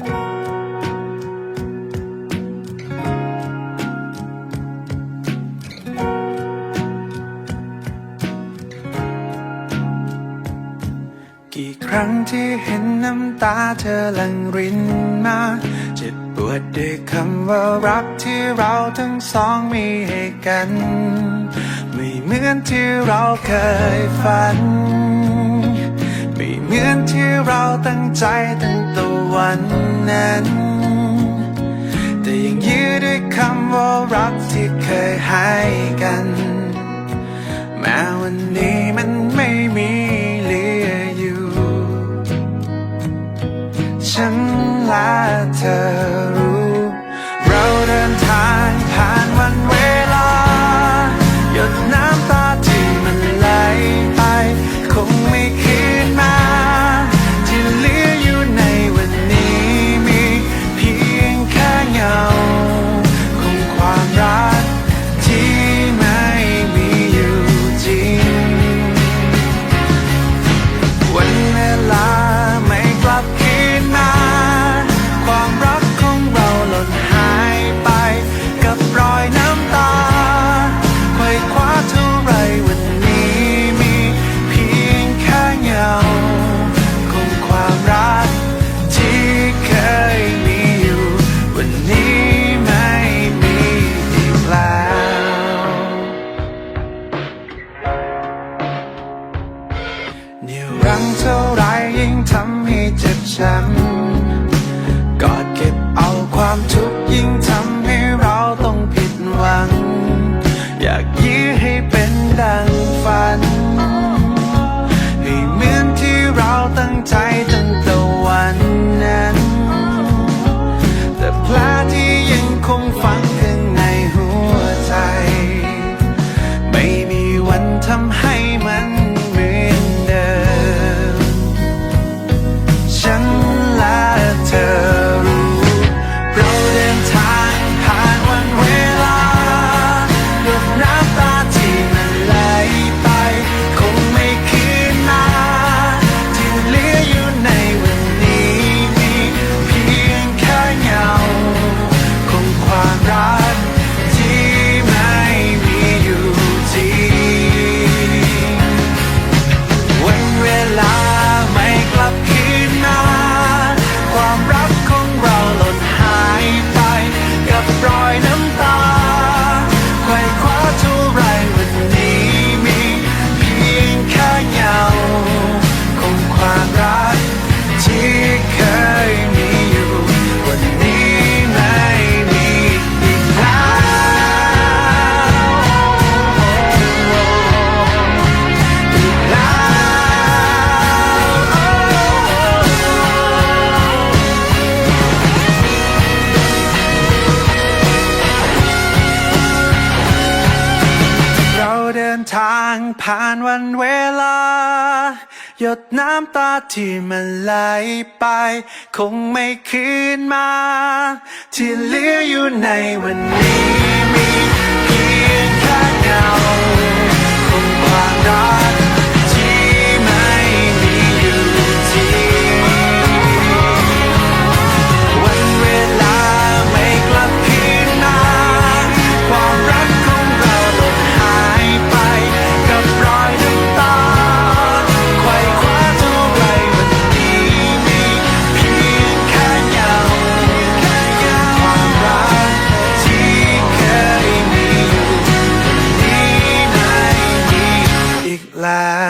กี่ครั้งที่เห็นน้ำตาเธอหลั่งรินมาเจ็บปวดด้วยคำว่ารักที่เราทั้งสองมีให้กัน ไม่เหมือนที่เราเคยฝันไม่เหมือน ที่เราตั้งใจตั้งแต่วันนั้น แต่ยังยืดด้วยคำว่ารักที่เคยให้กัน แม้วันนี้มันไม่มีเหลืออยู่ ฉันและเธอ ยวรั้งเท่าไรยิ่งทำให้เจ็บช้ำกอดเก็บเอาความทุกข์ยิ่งทำให้เราต้องผิดหวัง อยากยื้อให้เป็นดังฝัน ให้เหมือนที่เราตั้งใจตั้งแต่วันนั้น แต่แผลที่ยังคงฝังข้างในหัวใจ ไม่มีวันทำให้างผ่านวันเวลา หยดน้ำตาที่มันไหลไป คงไม่คืนมา ที่เหลืออยู่ในวันนี้ last.